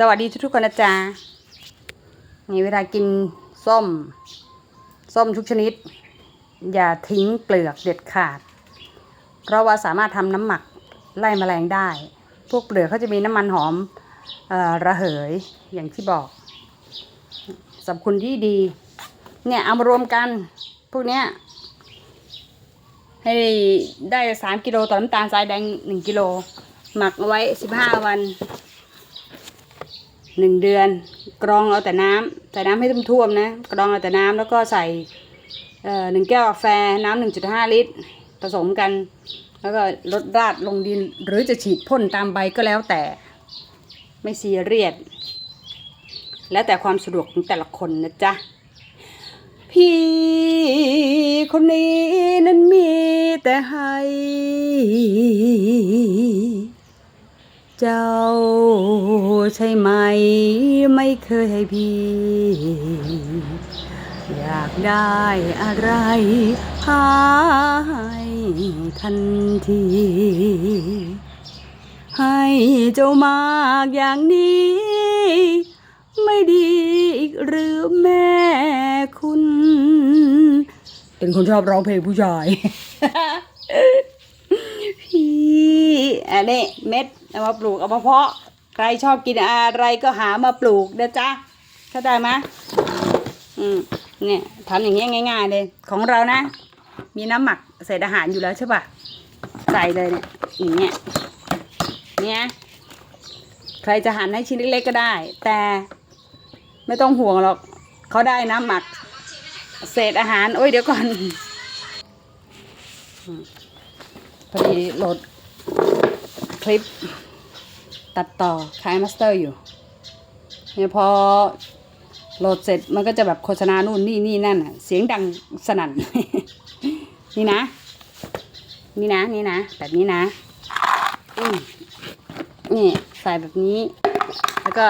สวัสดีทุกๆคนนะจ๊ะนี่เวลากินส้ม ส้มทุกชนิด อย่าทิ้งเปลือกเด็ดขาด เพราะว่าสามารถทำน้ำหมักไล่แมลงได้ พวกเปลือกเขาจะมีน้ำมันหอมออระเหยอย่างที่บอกสรรพคุณที่ดี เนี่ยเอามารวมกัน พวกเนี้ยให้ได้สามกิโลต่อน้ำตาลทรายแดงหนึ่งกิโล หมักเอาไว้สิบห้าวัน หนึ่งเดือน กรองเอาแต่น้ำใส่น้ำให้ท่วมๆนะ กรองเอาแต่น้ำแล้วก็ใส่เอ่อหนึ่งแก้วกาแฟน้ำหนึ่งจุดห้าลิตร ผสมกัน แล้วก็ลดราดลงดิน หรือจะฉีดพ่นตามใบก็แล้วแต่ไม่ซีเรียสแล้วแต่ความสะดวกของแต่ละคนนะจ๊ะ พี่คนนี้นั้นมีแต่ให้ จ้าใช่ไหม ไม่เคยให้พี่ อยากได้อะไรหาให้ทันที ให้เจ้ามากอย่างนี้ ไม่ดีอีกหรือแม่คุณ เป็นคนชอบร้องเพลงผู้ชาย อันนี้เม็ดเอามาปลูกเอามาเพาะ ใครชอบกินอะไรก็หามาปลูกนะจ๊ะเข้าใจไหมอืมเนี่ยทำอย่างเงี้ยง่าย ๆ เลย ของเรานะ มีน้ำหมักเศษอาหารอยู่แล้วใช่ปะใส่เลยเนี่ยอย่างเงี้ยเนี่ยใครจะหั่นให้ชิ้นเล็กๆก็ได้ แต่ไม่ต้องห่วงหรอกเขาได้น้ำหมัก เศษอาหาร โอ้ยเดี๋ยวก่อนพอดีโหลด ลิปตัดต่อคลายมาสเตอร์อยู่เนี่ยพอโหลดเสร็จมันก็จะแบบโฆษณานู่นนี่นี่นั่นอะ เสียงดังสนั่น นี่นะ นี่นะ นี่นะ แบบนี้นะนี่ใส่แบบนี้ แล้วก็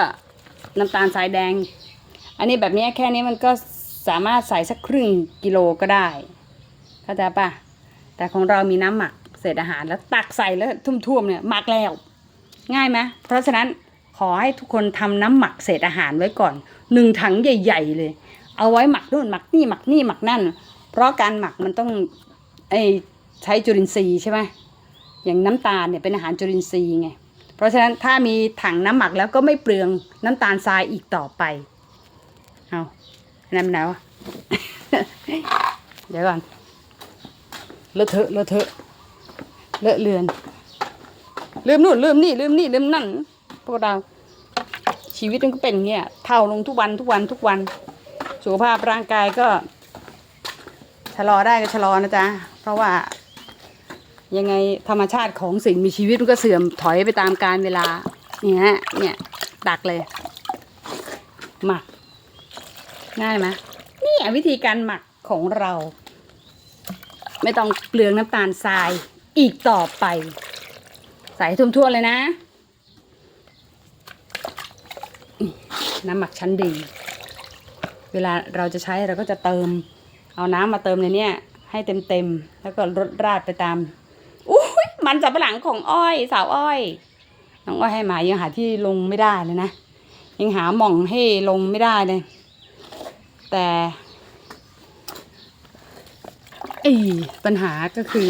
น้ำตาลทรายแดง อันนี้แบบนี้แค่นี้มันก็สามารถใส่สักครึ่งกิโลก็ได้ เข้าใจปะแต่ของเรามีน้ำหมัก เศษอาหารแล้วตักใส่แล้วทุ่มๆเนี่ยหมักแล้ว ง่ายไหมเพราะฉะนั้นขอให้ทุกคนทำน้ำหมักเศษอาหารไว้ก่อนหนึ่งถังใหญ่ ๆ เลย เอาไว้หมักนู่นหมักนี่หมักนี่หมักนั่น เพราะการหมักมันต้องไอใช้จุลินทรีย์ใช่ไหมอย่างน้ำตาลเนี่ยเป็นอาหารจุลินทรีย์ไงเพราะฉะนั้นถ้ามีถังน้ำหมักแล้วก็ไม่เปลืองน้ำตาลทรายอีกต่อไปเอานนั่นมันไหนวะเดี๋ยวก่อนเลอะเทอะเลอะเทอะ เลอะเลือน ลืมนู่นลืมนี่ลืมนี่ลืมนั่นพวกเราชีวิตมันก็เป็นอย่างเงี้ยเท่าลงทุกวันทุกวันทุกวัน สุขภาพร่างกายก็ ชะลอได้ก็ชะลอนะจ๊ะ เพราะว่ายังไงธรรมชาติของสิ่งมีชีวิตมันก็เสื่อมถอยไปตามกาลเวลาเนี่ยฮะเนี่ย ดักเลยหมัก ง่ายไหมนี่วิธีการหมักของเรา ไม่ต้องเปลืองน้ำตาลทราย อีกต่อไป ใส่ให้ทุ่วๆเลยนะ น้ำหมักชั้นดี เวลาเราจะใช้เราก็จะเติม เอาน้ำมาเติมในเนี้ยให้เต็มๆ แล้วก็รดราดไปตามอุ้ยมันสับปะหลังของอ้อย สาวอ้อย น้องอ้อยให้หมายังหาที่ลงไม่ได้เลยนะ ยังหาหม่องให้ลงไม่ได้เลย แต่ไอ้ปัญหาก็คือ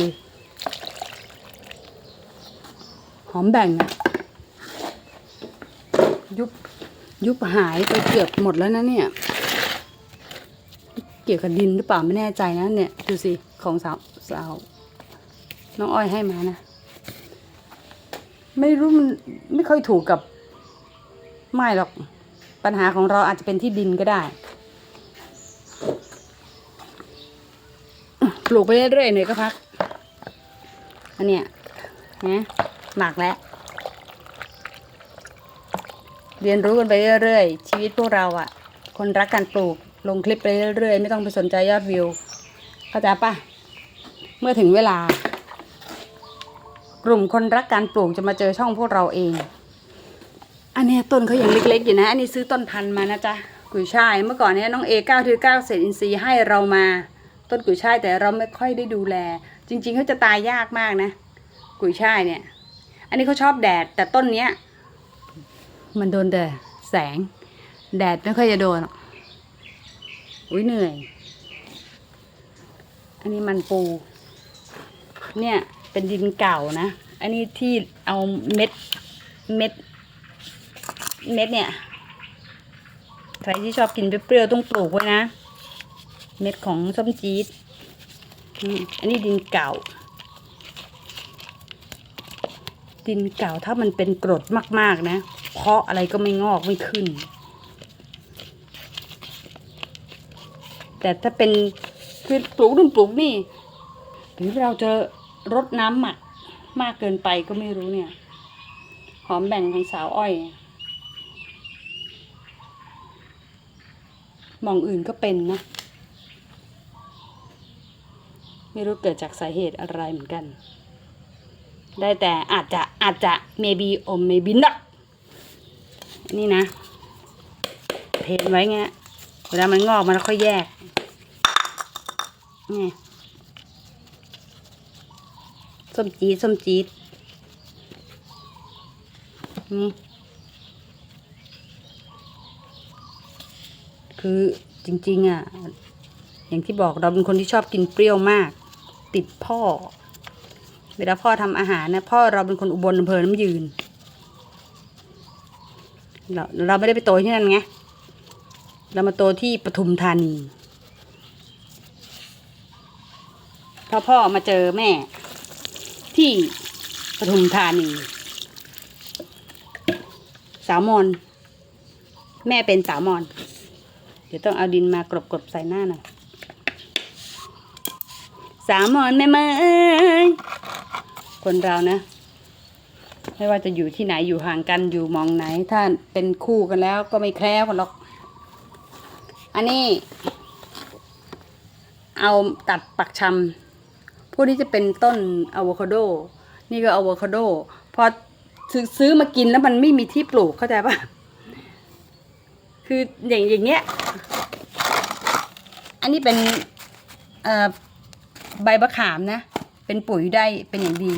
หอมแบ่งอะยุบยุบหายไปเกือบหมดแล้วนะเนี่ย เกี่ยวกับดินหรือเปล่าไม่แน่ใจนะเนี่ย ดูสิ ของสาวสาวน้องอ้อยให้มานะ ไม่รู้มันไม่ค่อยถูกกับ ไม่หรอก ปัญหาของเราอาจจะเป็นที่ดินก็ได้ ปลูกไปเรื่อยๆหน่อยก็พัก อันเนี้ยนะ หมักแล้ว เรียนรู้กันไปเรื่อยๆ ชีวิตพวกเราอะ่ะ คนรักการปลูก ลงคลิปไปเรื่อยๆ ไม่ต้องไปสนใจยอดวิว เข้าใจปะเมื่อถึงเวลา กลุ่มคนรักการปลูกจะมาเจอช่องพวกเราเอง อันนี้ต้นเขายังเล็กๆ อยู่นะ อันนี้ซื้อต้นพันธุ์มานะจ๊ะ กุยช่าย เมื่อก่อนเนี้ยน้องเอเก้าถือเก้าเศษอินทรีย์ให้เรามา ต้นกุยช่ายแต่เราไม่ค่อยได้ดูแล จริง ๆเขาจะตายยากมากนะ กุยช่ายเนี่ย อันนี้เขาชอบแดด แต่ต้นเนี้ย มันโดนแดดแสง แดดไม่ค่อยจะโดนอุ้ยเหนื่อย อันนี้มันปู เนี่ยเป็นดินเก่านะ อันนี้ที่เอาเม็ดเม็ด เม็ดเนี่ย ใครที่ชอบกินเปรี้ยวๆต้องปลูกไว้นะ เม็ดของส้มจี๊ดอันนี้ดินเก่า ดินเก่าถ้ามันเป็นกรดมาก ๆ นะ เพาะอะไรก็ไม่งอกไม่ขึ้น แต่ถ้าเป็นคือปลูกนู่นปลูกนี่หรือเราจะรดน้ำหมักมากเกินไปก็ไม่รู้เนี่ย หอมแบ่งของสาวอ้อย มองอื่นก็เป็นนะ ไม่รู้เกิดจากสาเหตุอะไรเหมือนกัน ได้แต่อาจจะอาจจะ maybe or maybe not นี่นะ เพนไว้เงี้ยเวลามันงอกมันค่อยแยก นี่ส้มจี๊ดส้มจี๊ดนี่คือจริง ๆ อะ อย่างที่บอกเราเป็นคนที่ชอบกินเปรี้ยวมาก ติดพ่อ เวลาพ่อทำอาหารนะพ่อเราเป็นคนอุบลอำเภอน้ำยืน เราเราไม่ได้ไปโตที่นั่นไง เรามาโตที่ปทุมธานีพอพ่อมาเจอแม่ ที่ปทุมธานี สาวมอนแม่เป็นสาวมอนเดี๋ยวต้องเอาดินมากรบๆใส่หน้าหน่อยสาวมอนแม่เมย คนเรานะ ไม่ว่าจะอยู่ที่ไหนอยู่ห่างกันอยู่มองไหน ถ้าเป็นคู่กันแล้วก็ไม่แคล้วกันหรอก อันนี้ เอาตัดปักชำพวกนี้จะเป็นต้นอะโวคาโด นี่ก็อะโวคาโด พอซื้อมากินแล้วมันไม่มีที่ปลูกเข้าใจปะคืออย่างอย่างเงี้ย อันนี้เป็นใบมะขามนะ เป็นปุ๋ยได้เป็นอย่างดี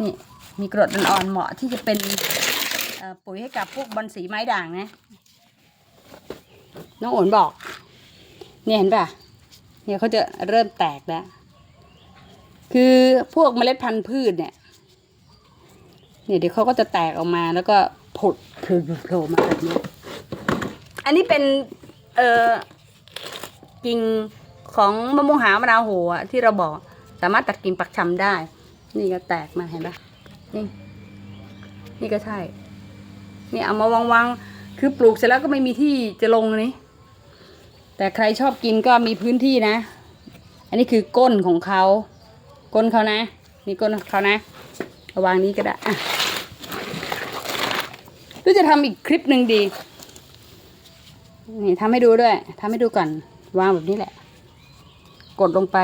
นี่มีกรดอ่อนๆเหมาะที่จะเป็นปุ๋ยให้กับพวกบอนสีไม้ด่างนะน้องโอนบอก เนี่ยเห็นป่ะ เนี่ยเขาจะเริ่มแตกแล้ว คือพวกเมล็ดพันธุ์พืชเนี่ย เนี่ยเดี๋ยวเขาก็จะแตกออกมาแล้วก็ผุดโผล่โผล่มาแบบนี้ อันนี้เป็น เอ่อกิ่งของมะม่วงหาวมะนาวโหะที่เราบอก สามารถตัดกิ่งปักชำได้ นี่ก็แตกมาเห็นปะนี่ นี่ก็ใช่ นี่เอามาวางๆคือปลูกเสร็จแล้วก็ไม่มีที่จะลงนี่แต่ใครชอบกินก็มีพื้นที่นะ อันนี้คือก้นของเขา ก้นเขานะ นี่ก้นเขานะาวางนี้ก็ได้อะหรือจะทำอีกคลิปหนึ่งดี นี่ทำให้ดูด้วยทำให้ดูก่อน วางแบบนี้แหละ กดลงไป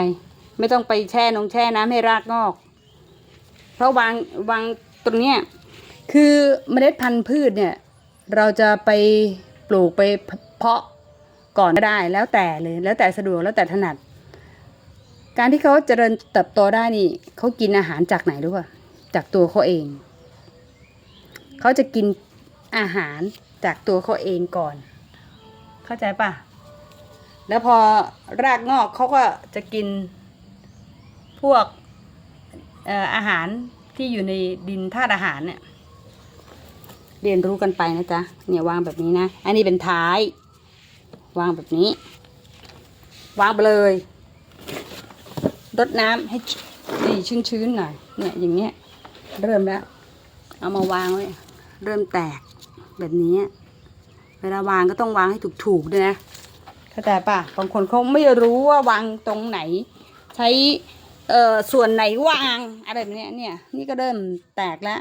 ไม่ต้องไปแช่นงแช่น้ำให้รากงอก เพราะวางวางตรงเนี้ยคือเมล็ดพันธุ์พืชเนี่ย เราจะไปปลูกไปเพาะก่อนก็ได้แล้วแต่เลยแล้วแต่สะดวกแล้วแต่ถนัด การที่เขาเจริญเติบโตได้นี่เขากินอาหารจากไหนรู้ป่ะจากตัวเขาเอง เขาจะกินอาหารจากตัวเขาเองก่อน เข้าใจป่ะ แล้วพอรากงอกเขาก็จะกิน พวกเอ่ออาหารที่อยู่ในดินธาตุอาหารเนี่ย เรียนรู้กันไปนะจ๊ะเนี่ยวางแบบนี้นะ อันนี้เป็นท้าย วางแบบนี้ วางไปเลยรดน้ำให้ดีชื้นๆหน่อยเนี่ยอย่างเงี้ยเริ่มแล้ว เอามาวางไว้เริ่มแตกแบบนี้ เวลาวางก็ต้องวางให้ถูกๆด้วยนะเข้าใจป่ะบางคนเขาไม่รู้ว่าวางตรงไหน ใช้ เอ่อส่วนไหนวางอะไรแบบนี้เนี่ย นี่ก็เริ่มแตกแล้ว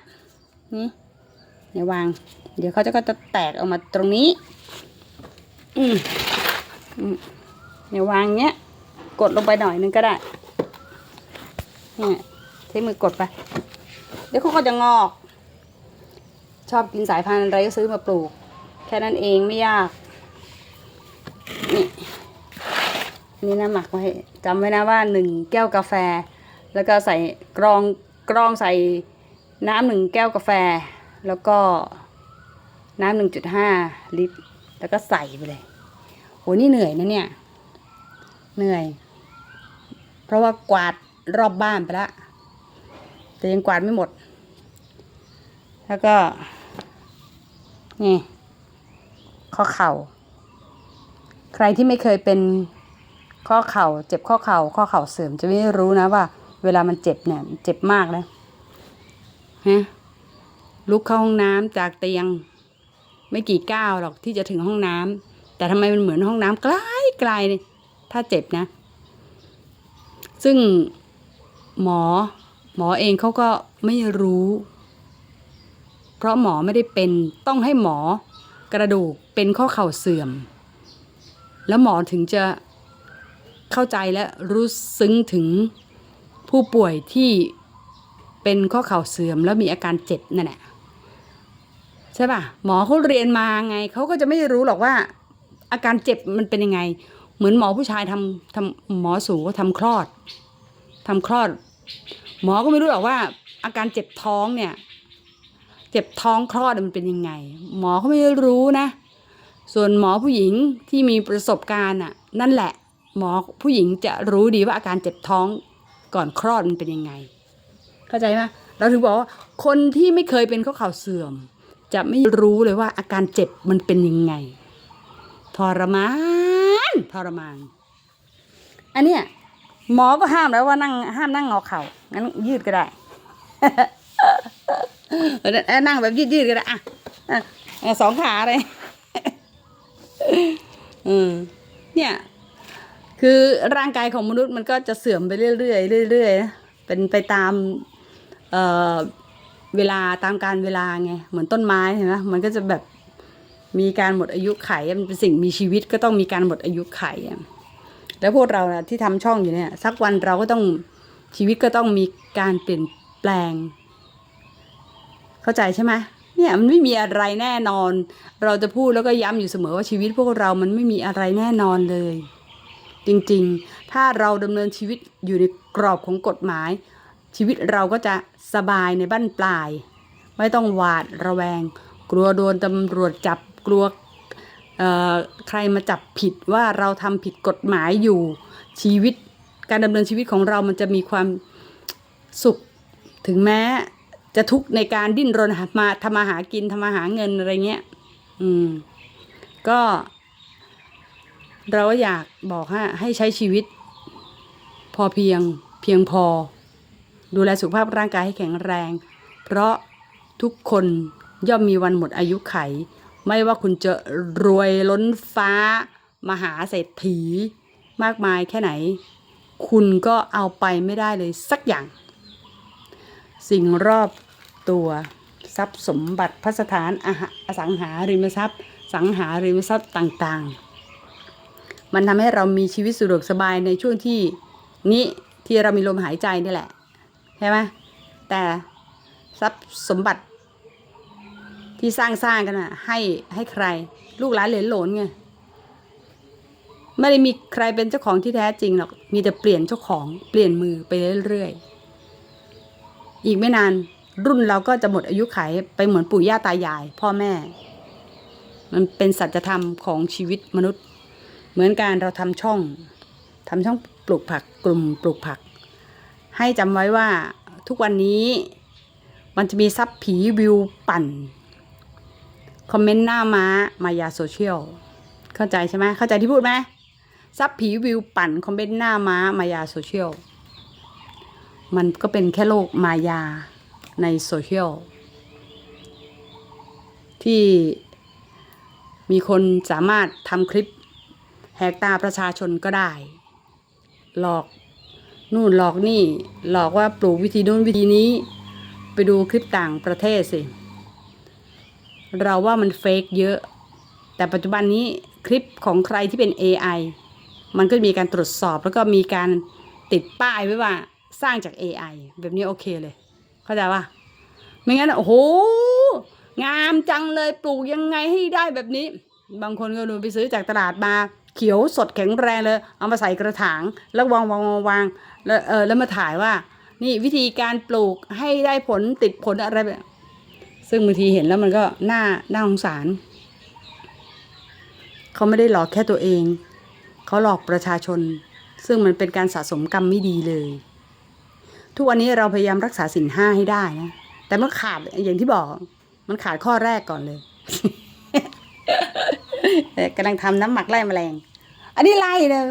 นี่เดี๋ยววาง เดี๋ยวเขาจะก็จะแตกออกมาตรงนี้ อืมอืมเดี๋ยววางเงี้ย กดลงไปหน่อยนึงก็ได้เนี่ยใช้มือกดไป เดี๋ยวเขาก็จะงอก ชอบกินสายพันธุ์อะไรก็ซื้อมาปลูก แค่นั้นเองไม่ยาก นี่ นี่นะหมักไว้จำไว้นะว่าหนึ่งแก้วกาแฟ แล้วก็ใส่กรองกรองใส่น้ำหนึ่งแก้วกาแฟ แล้วก็น้ำหนึ่งจุดห้าลิตร แล้วก็ใส่ไปเลยโหนี่เหนื่อยนะเนี่ย เหนื่อย เพราะว่ากวาดรอบบ้านไปล้วแต่ยังกวาดไม่หมด แล้วก็ นี่ ข้อเข่า ใครที่ไม่เคยเป็น ข้อเข่าเจ็บข้อเข่าข้อเข่าเสื่อมจะไม่รู้นะว่า เวลามันเจ็บเนี่ยเจ็บมากนะฮะลุกเข้าห้องน้ำจากเตียง ไม่กี่ก้าวหรอกที่จะถึงห้องน้ำแต่ทำไมมันเหมือนห้องน้ำไกลไกลเลยถ้าเจ็บนะ ซึ่งหมอหมอเองเขาก็ไม่รู้ เพราะหมอไม่ได้เป็นต้องให้หมอกระดูกเป็นข้อเข่าเสื่อม แล้วหมอถึงจะ เข้าใจและรู้ซึ้งถึงผู้ป่วยที่เป็นข้อเข่าเสื่อมแล้วมีอาการเจ็บนั่นแหละใช่ป่ะหมอเขาเรียนมาไงเขาก็จะไม่รู้หรอกว่า อาการเจ็บมันเป็นยังไง เหมือนหมอผู้ชายทำทำหมอสูก็ทำคลอดทำคลอด หมอก็ไม่รู้หรอกว่า อาการเจ็บท้องเนี่ย เจ็บท้องคลอดมันเป็นยังไง หมอเขาไม่รู้นะ ส่วนหมอผู้หญิงที่มีประสบการณ์อะ นั่นแหละ หมอผู้หญิงจะรู้ดีว่าอาการเจ็บท้องก่อนคลอดมันเป็นยังไง เข้าใจไหมเราถึงบอกว่าคนที่ไม่เคยเป็นข้อเข่าเสื่อม จะไม่รู้เลยว่าอาการเจ็บมันเป็นยังไงทรมานทรมาน อันเนี้ยหมอก็ห้ามแล้วว่านั่งห้ามนั่งงอเข่างั้นยืดก็ได้เออนั่งแบบยืดๆก็ได้อะสองขาเลยอืมเนี่ย คือร่างกายของมนุษย์มันก็จะเสื่อมไปเรื่อยๆเรื่อยๆเป็นไปตามเอ่อเวลาตามการเวลาไงเหมือนต้นไม้เห็นไหมมันก็จะแบบมีการหมดอายุไขมันเป็นสิ่งมีชีวิตก็ต้องมีการหมดอายุไขแล้วพวกเรานะที่ทำช่องอยู่เนี่ยสักวันเราก็ต้องชีวิตก็ต้องมีการเปลี่ยนแปลง เข้าใจใช่ไหมเนี่ยมันไม่มีอะไรแน่นอน เราจะพูดแล้วก็ย้ำอยู่เสมอว่าชีวิตพวกเรามันไม่มีอะไรแน่นอนเลย จริงๆ ถ้าเราดำเนินชีวิตอยู่ในกรอบของกฎหมาย ชีวิตเราก็จะสบายในบ้านปลาย ไม่ต้องหวาดระแวง กลัวโดนตำรวจจับกลัวใครมาจับผิดว่าเราทำผิดกฎหมายอยู่ชีวิตการดำเนินชีวิตของเรามันจะมีความสุข ถึงแม้จะทุกข์ในการดิ้นรนมาทำมาหากินทำมาหาเงินอะไรเงี้ย อืม ก็ เราก็อยากบอกให้ให้ใช้ชีวิต พอเพียงเพียงพอ ดูแลสุขภาพร่างกายให้แข็งแรง เพราะทุกคนย่อมมีวันหมดอายุไข ไม่ว่าคุณจะรวยล้นฟ้า มหาเศรษฐี มากมายแค่ไหน คุณก็เอาไปไม่ได้เลยสักอย่าง สิ่งรอบตัวทรัพย์สมบัติพัสถานอาหาอสังหาริมทรัพย์ สังหาริมทรัพย์ต่างๆ มันทำให้เรามีชีวิตสะดวกสบายในช่วงที่นี้ที่เรามีลมหายใจนี่แหละใช่ไหมแต่ทรัพย์สมบัติที่สร้างสร้างกันอะให้ให้ใคร ลูกหลานเหลนหลนไงไม่ได้มีใครเป็นเจ้าของที่แท้จริงหรอกมีแต่เปลี่ยนเจ้าของเปลี่ยนมือไปเรื่อยๆอีกไม่นานรุ่นเราก็จะหมดอายุขัยไปเหมือนปู่ย่าตายาย พ่อแม่ มันเป็นสัจธรรมของชีวิตมนุษย์ เหมือนการเราทำช่องทำช่องปลูกผักกลุ่มปลูกผัก ให้จำไว้ว่าทุกวันนี้มันจะมีซับผีวิวปั่น คอมเมนต์หน้าม้ามายาโซเชียลเข้าใจใช่ไหมเข้าใจที่พูดไหมซับผีวิวปั่นคอมเมนต์หน้าม้ามายาโซเชียลมันก็เป็นแค่โลกมายาในโซเชียลที่มีคนสามารถทำคลิป กตาประชาชนก็ได้ หลอกนู่นหลอกนี่ หลอกว่าปลูกวิธีนู้นวิธีนี้ ไปดูคลิปต่างประเทศสิ เราว่ามันเฟกเยอะ แต่ปัจจุบันนี้คลิปของใครที่เป็น AI มันก็มีการตรวจสอบแล้วก็มีการติดป้ายไว้ว่าสร้างจาก AI แบบนี้โอเคเลย เข้าใจป่ะไม่งั้น โอ้โห งามจังเลยปลูกยังไงให้ได้แบบนี้ บางคนก็ดูไปซื้อจากตลาดมา เขียวสดแข็งแรงเลย เอามาใส่กระถาง แล้ววางวางวางวางแล้วเออแล้วมาถ่ายว่า นี่วิธีการปลูกให้ได้ผลติดผลอะไรแบบซึ่งบางทีเห็นแล้วมันก็หน่าหน่าสงสาร เขาไม่ได้หลอกแค่ตัวเอง เขาหลอกประชาชน ซึ่งมันเป็นการสะสมกรรมไม่ดีเลย ทุกวันนี้เราพยายามรักษาสินห้าให้ได้นะ แต่มันขาดอย่างที่บอก มันขาดข้อแรกก่อนเลย กำลังทำน้ำหมักไล่แมลง อันนี้ไล่นะ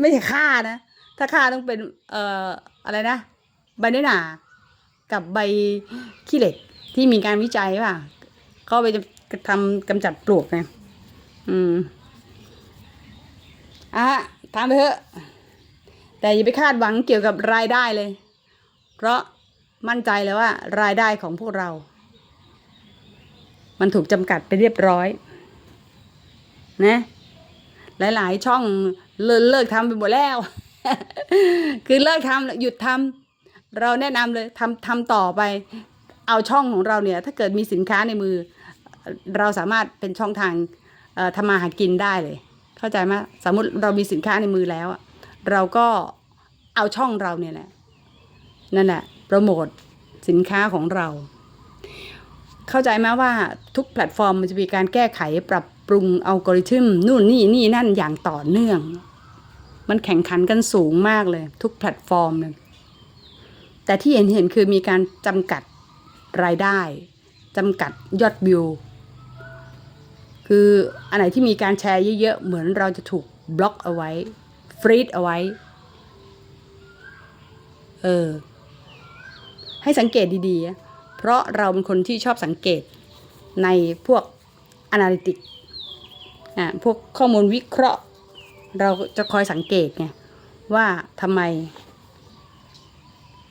ไม่ใช่ฆ่านะ ถ้าฆ่าต้องเป็นเอ่ออะไรนะใบเนื้อหนากับใบขี้เหล็กที่มีการวิจัยว่าเขาไปจะทำกำจัดปลวกไงอืมอะทำไปเถอะ แต่อย่าไปคาดหวังเกี่ยวกับรายได้เลย เพราะมั่นใจเลยว่ารายได้ของพวกเรา มันถูกจำกัดไปเรียบร้อย นะหลายๆ ช่องเลิกเลิกทำไปหมดแล้ว คือเลิกทำหยุดทำเราแนะนำเลยทำทำต่อไป เอาช่องของเราเนี่ย ถ้าเกิดมีสินค้าในมือ เราสามารถเป็นช่องทางทำมาหากินได้เลย เข้าใจไหมสมมติเรามีสินค้าในมือแล้ว เราก็เอาช่องเราเนี่ยแหละนั่นแหละโปรโมทสินค้าของเรา เข้าใจไหมว่าทุกแพลตฟอร์มมันจะมีการแก้ไขปรับ ปรุงอัลกอริทึมนู่นนี่นี่นั่นอย่างต่อเนื่อง มันแข่งขันกันสูงมากเลย ทุกแพลตฟอร์มเลยแต่ที่เห็นเห็นคือมีการจำกัดรายได้จำกัดยอดวิว คืออันไหนที่มีการแชร์เยอะๆ เหมือนเราจะถูกบล็อกเอาไว้ฟรีดเอาไว้ เออ ให้สังเกตดีๆ เพราะเราเป็นคนที่ชอบสังเกตในพวก Analytic อะพวกข้อมูลวิเคราะห์ เราจะคอยสังเกตไงว่าทำไม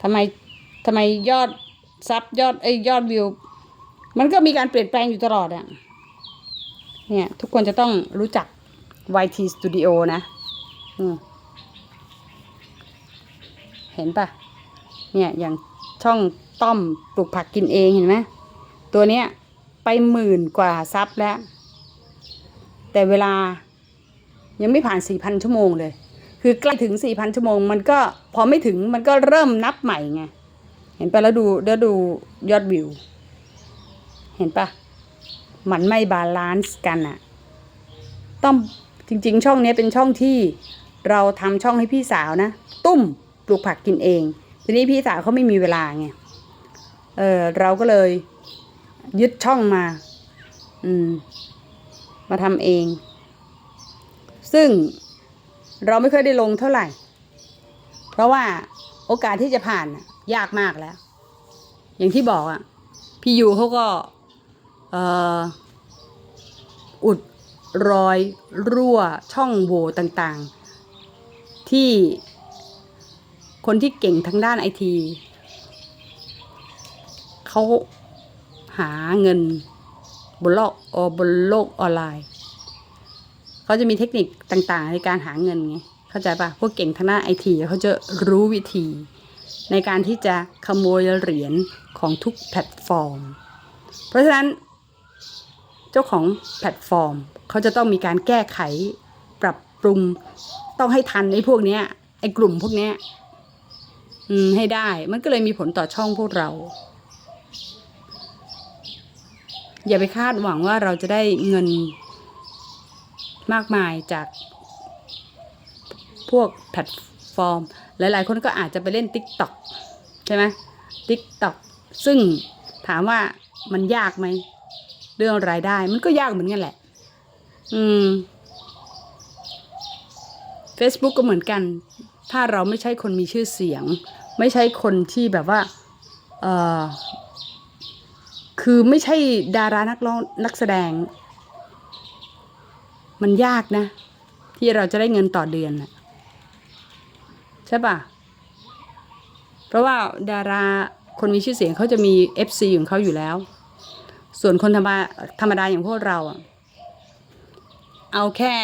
ทำไมทำไมยอดซับยอดไอ้ยอดวิว มันก็มีการเปลี่ยนแปลงอยู่ตลอดอะเนี่ยทุกคนจะต้องรู้จัก YT Studio นะอืเห็นปะเนี่ยอย่างช่องต้อมปลูกผักกินเองเห็นไหมตัวเนี้ยไปหมื่นกว่าซับแล้ว แต่เวลายังไม่ผ่านสี่พันชั่วโมงเลย คือใกล้ถึงสี่พันชั่วโมง มันก็พอไม่ถึงมันก็เริ่มนับใหม่ไง เห็นปะแล้วดูแล้วดูยอดวิว เห็นปะมันไม่บาลานซ์กันอะต้องจริง ๆ ช่องนี้เป็นช่องที่เราทำช่องให้พี่สาวนะ ตุ้มปลูกผักกินเอง ทีนี้พี่สาวเขาไม่มีเวลาไง เออเราก็เลยยึดช่องมา อืม มาทำเอง ซึ่งเราไม่เคยได้ลงเท่าไหร่ เพราะว่าโอกาสที่จะผ่านยากมากแล้ว อย่างที่บอกอะ พี่ยูเขาก็อ่ออุดรอยรั่วช่องโหว่ต่างๆ ที่คนที่เก่งทางด้านไอทีเขาหาเงิน บนโลกออบนโลกออนไลน์ เขาจะมีเทคนิคต่างๆ ในการหาเงินไงเข้าใจปะพวกเก่งทางด้านไอทีเขาจะรู้วิธี ในการที่จะขโมยเหรียญของทุกแพลตฟอร์ม เพราะฉะนั้น เจ้าของแพลตฟอร์ม เขาจะต้องมีการแก้ไขปรับปรุงต้องให้ทันไอ้พวกเนี้ยไอ้กลุ่มพวกเนี้ยอืมให้ได้มันก็เลยมีผลต่อช่องพวกเรา อย่าไปคาดหวังว่าเราจะได้เงินมากมายจากพวกแพลตฟอร์ม หลาย ๆ คนก็อาจจะไปเล่น t ิ k t o k ใช่ไหม t ิ k t o k ซึ่งถามว่ามันยากไหม เรื่องรายได้มันก็ยากเหมือนกันแหละ อืม Facebook ก็เหมือนกัน ถ้าเราไม่ใช่คนมีชื่อเสียง ไม่ใช่คนที่แบบว่า เออ คือไม่ใช่ดารานักร้องนักแสดง มันยากนะ ที่เราจะได้เงินต่อเดือนนะใช่ปะเพราะว่าดาราคนมีชื่อเสียงเขาจะมี FC ของเขาอยู่แล้ว ส่วนคนธรรมดาธรรมดาอย่างพวกเราอะเอาแค่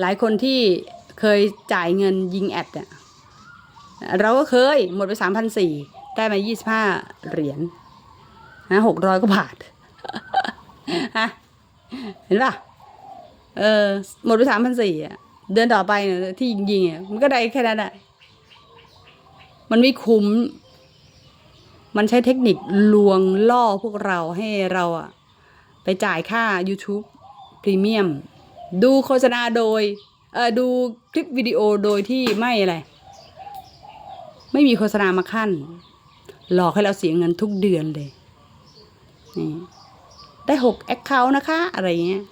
หลายคนที่เคยจ่ายเงินยิงแอดอะเราก็เคยหมดไปสามพันสี่ได้มายี่สิบห้าเหรียญ นะหกร้อยกว่าบาทฮะเห็นปะเออหมดไปสามพันสี่อะเดือนต่อไปเนี่ยที่ยิงยิงๆอะมันก็ได้แค่นั้นแหละมันไม่คุ้ม มันใช้เทคนิคลวงล่อพวกเราให้เราอะไปจ่ายค่า YouTube พรีเมียมดูโฆษณาโดย เออดูคลิปวิดีโอโดยที่ไม่อะไร ไม่มีโฆษณามาขั้น หลอกให้เราเสียเงินทุกเดือนเลย นี่ได้หกแอคเคาท์นะคะ อะไรเงี้ย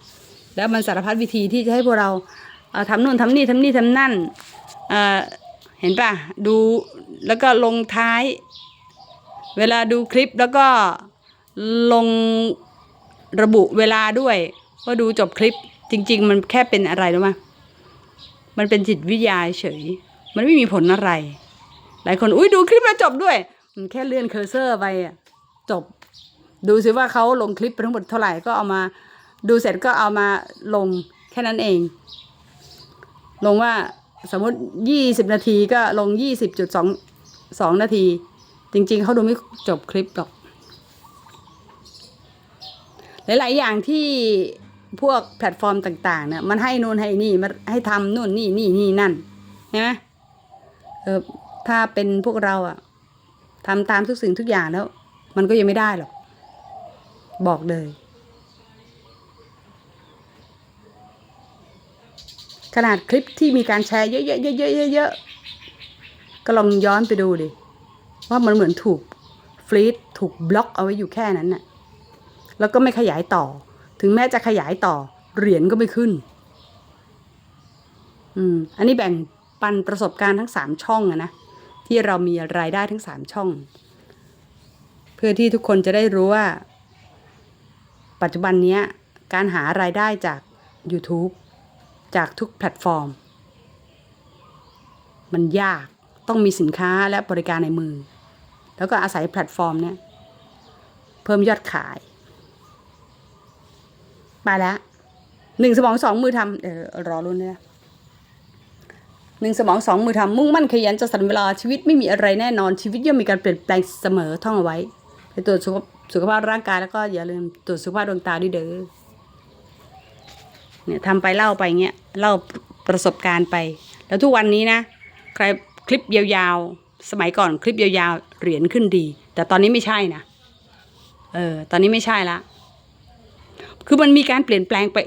แล้วมันสารพัดวิธีที่จะให้พวกเราเอ่อทำนู่นทำนี่ทำนี่ทำนั่นเอ่อเห็นป่ะ ดูแล้วก็ลงท้าย เวลาดูคลิปแล้วก็ลงระบุเวลาด้วยว่าดูจบคลิปจริง ๆ มันแค่เป็นอะไรรู้ไหมมันเป็นจิตวิทยาเฉย มันไม่มีผลอะไร หลายคนอุ้ยดูคลิปแล้วจบด้วย มันแค่เลื่อนเคอร์เซอร์ไปอะจบ ดูสิว่าเขาลงคลิปไปทั้งหมดเท่าไหร่ก็เอามาดูเสร็จก็เอามาลงแค่นั้นเอง ลงว่าสมมติยี่สิบนาทีก็ลงยี่สิบจุดสองสองนาที จริง ๆเขาดูไม่จบคลิปหรอก หลาย ๆ อย่างที่พวกแพลตฟอร์มต่าง ๆ เนี่ยมันให้นู่นให้นี่มาให้ทำนู่นนี่นี่นี่นั่นใช่ไหมเออถ้าเป็นพวกเราอะทำตามทุกสิ่งทุกอย่างแล้ว มันก็ยังไม่ได้หรอก บอกเลย ขนาดคลิปที่มีการแชร์เยอะๆๆๆๆๆก็ลองย้อนไปดูดิ ว่ามันเหมือนถูกฟรีดถูกบล็อกเอาไว้อยู่แค่นั้นน่ะ แล้วก็ไม่ขยายต่อ ถึงแม้จะขยายต่อ เหรียญก็ไม่ขึ้น อืม อันนี้แบ่งปันประสบการณ์ทั้งสามช่องอะนะ ที่เรามีรายได้ทั้งสามช่อง เพื่อที่ทุกคนจะได้รู้ว่า ปัจจุบันนี้การหารายได้จาก YouTube จากทุกแพลตฟอร์ม มันยากต้องมีสินค้าและบริการในมือ แล้วก็อาศัยแพลตฟอร์มเนี่ย เพิ่มยอดขาย ไปแล้วหนึ่งสมองสองมือทำเออรอรุ่นเนี่ยหนึ่งสมองสองมือทำมุ่งมั่นขยันจะสันเวลาชีวิตไม่มีอะไรแน่นอนชีวิตย่อมมีการเปลี่ยนแปลงเสมอท่องเอาไว้ไปตรวจสุข สุขภาพร่างกายแล้วก็อย่าลืมตรวจสุขภาพดวงตาด้วยเด้อเนี่ยทำไปเล่าไปเงี้ยเล่าประสบการณ์ไป แล้วทุกวันนี้นะ ใครคลิปยาวๆ สมัยก่อนคลิปยาวๆเหรียญขึ้นดี แต่ตอนนี้ไม่ใช่นะเออตอนนี้ไม่ใช่ละคือมันมีการเปลี่ยนแปลงไป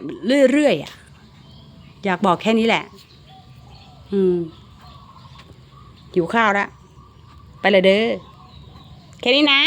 เรื่อยๆอะอยากบอกแค่นี้แหละ อืมหิวข้าวแล้วไปเลยเด้อแค่นี้นะ